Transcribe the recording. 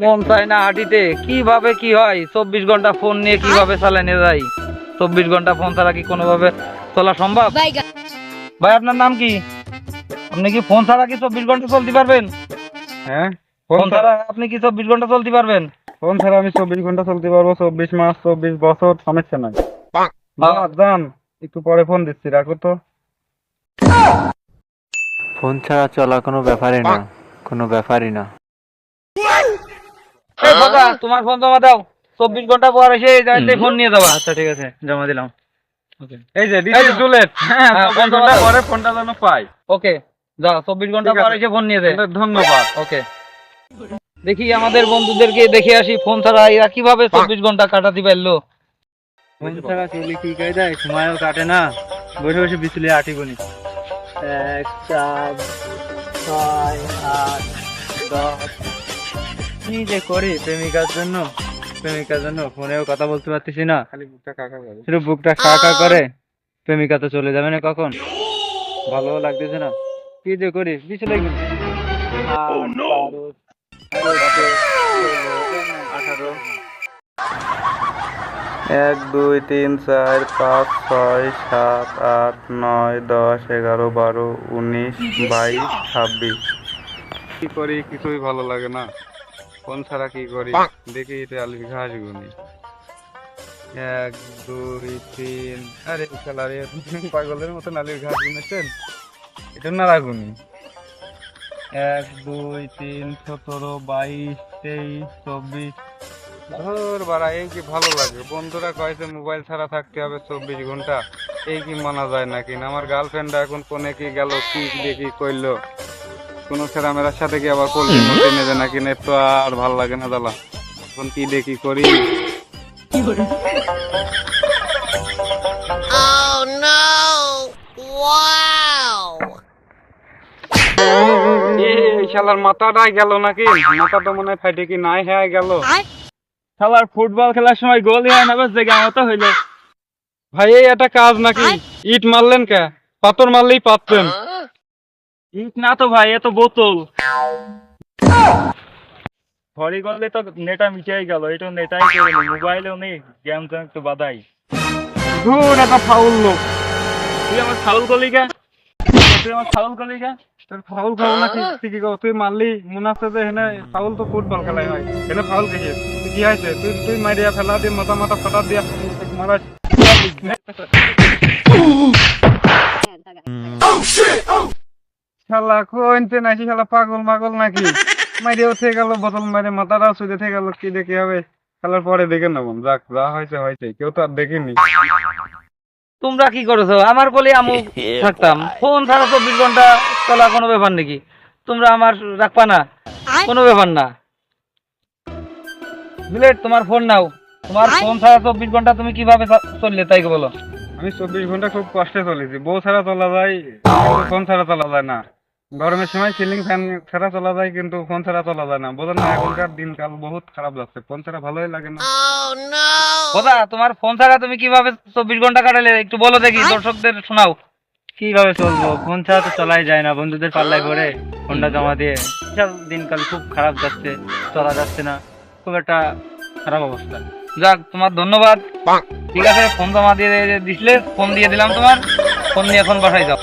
মন চায় না হাঁটিতে। কীভাবে কি হয়? চব্বিশ ঘণ্টা ফোন নিয়ে কীভাবে চালানো যায় চব্বিশ ঘণ্টা ফোন ছাড়া কি কোনোভাবে চলা সম্ভব? ভাই আপনার নাম কি? আপনি কি ফোন ছাড়া কি চব্বিশ ঘণ্টা চলতে পারবেন? হ্যাঁ? ফোন ছাড়া আপনি কি চব্বিশ ঘণ্টা চলতে পারবেন? ফোন ছাড়া আমি চব্বিশ ঘণ্টা চলতে পারব চব্বিশ মাস চব্বিশ বছর সমস্যা নাই। যান একটু পরে ফোন দিচ্ছি রাখো তো। ফোন ছাড়া চলা কোনো ব্যাপারই না কোনো ব্যাপারই না। তোমার ফোন জমা দাও। চব্বিশ ঘণ্টা পর এসে এই জায়গাতে ফোন নিয়ে যাবা। আচ্ছা ঠিক আছে জমা দিলাম। এই যে। ডুলেট হ্যাঁ হ্যাঁ, চব্বিশ ঘণ্টা পরে ফোনটা যেন পাই। ওকে যাও চব্বিশ ঘণ্টা পর এসে ফোন নিয়ে দে ধন্যবাদ। ওকে দেখি আমাদের বন্ধুদেরকে দেখে আসি ফোন ছাড়া। এরা কীভাবে চব্বিশ ঘণ্টা কাটাতে পারল? ফোন ছাড়া চলি কি দেয় সময়ও কাটে না। বসে বসে বিচলে আটি বলি এক চার ছয় আট দশ কি যে করি প্রেমিকার জন্য প্রেমিকার জন্য ফোনেও কথা বলতে পারতেছি না। খালি বুকটা কাকা করে শুধু বুকটা খা খা করে প্রেমিকা তো চলে যাবে না কখন? ভালো লাগতেছে না। কি যে করি বিচলে গেলি আঠারো। এক দুই তিন চার পাঁচ ছয় সাত আট নয় দশ এগারো বারো উনিশ বাইশ ছাব্বিশ। কি করি কিছুই ভালো লাগে না। ফোন ছাড়া কি করি? দেখি এটা আলুর ঘাস গুনি। এক দুই তিন আরে খেলারে পাগলের মতন আলুর ঘাস গুনেছেন? এটা না রাগুনি এক দুই তিন সতেরো বাইশ তেইশ চব্বিশ। ধর বাড়া এই কি ভালো লাগে? বন্ধুরা কয়েছে মোবাইল ছাড়া থাকতে হবে চব্বিশ ঘণ্টা? এই কি মানা যায় নাকি? আমার গার্লফ্রেন্ডটা এখন কোনে কি গেল কি দেখি কইলো? কোন ছেলেমেয়ের সাথে কি আবার করলি মতে নেবে নাকি না তো আর ভালো লাগে না দালা এখন কি দেখি করি? Oh no! Wow! এই শালার মাথাটাই গেল নাকি? মাথাটা মনে হয় ফাইটে কি নাই হ্যাঁ গেল। খেলার ফুটবল খেলার সময় গোলই হয় না বেশ দেখে আমার তো হইল। ভাই এই একটা কাজ নাকি? ইট মারলেন কে? পাথর মারলেই পারতেন ইট না তো ভাই এ তো বোতল। ভরি করলে তো নেটা মিটাই গেল এটা নেটাই করে মোবাইলেও নেই গেম টেম একটু বাদাই ধুর একটা ফাউল লোক। তুই আমার ফাউল করলি কে? তুই আমার ফাউল করলি কে? তোর ফাউল নাকি তুই কি তুই মারলি মনে আছে যে হেনে ফাউল তো ফুটবল খেলাই হয়। হেনে ফাউল খেয়ে তুই কি হয়েছে? তুই তুই মারিয়া ফেলা দিয়ে মাথা মাথা ফাটা দিয়া মারা শালা কোনতে নাকি শালা পাগল মাগল নাকি? মারিয়া উঠে গেল বোতল মারে মাথাটাও সুদে থেকে গেল কি দেখে হবে? খেলার পরে দেখে নেব যাক যা হয়েছে হয়েছে কেউ তো আর দেখেনি। তোমরা কি করেছ? আমার কোলে আমু থাকতাম। ফোন ছাড়া চব্বিশ ঘণ্টা চলা কোনো ব্যাপার নাকি? তোমরা আমার রাখবা না? কোনো ব্যাপার না। বুলেট তোমার ফোন নাও। তোমার ফোন ছাড়া চব্বিশ ঘণ্টা তুমি কীভাবে চললে তাই বলো। আমি চব্বিশ ঘণ্টা খুব কষ্টে চলেছি। বউ ছাড়া চলা যায় ফোন ছাড়া চলা যায় না। গরমের সময় সিলিং ফ্যান ছাড়া চলা যায় কিন্তু ফোন ছাড়া চলা যায় না। বোঝেন না এখনকার দিনকাল বহুত খারাপ যাচ্ছে। ফোন ছাড়া ভালোই লাগে না। Oh! কথা তোমার ফোন ছাড়া তুমি কীভাবে চব্বিশ ঘণ্টা কাটালে? একটু বলো দেখি দর্শকদের শোনাও। কীভাবে চলবো? ফোন ছাড়া তো চলাই যায় না বন্ধুদের পাল্লায় করে ফোনটা জমা দিয়ে। সব দিনকাল খুব খারাপ যাচ্ছে চলা যাচ্ছে না। খুব একটা খারাপ অবস্থা। যাক তোমার ধন্যবাদ। ঠিক আছে ফোন জমা দিয়ে দিছিলে ফোন দিয়ে দিলাম তোমার। ফোন নিয়ে এখন বাসায় যাও।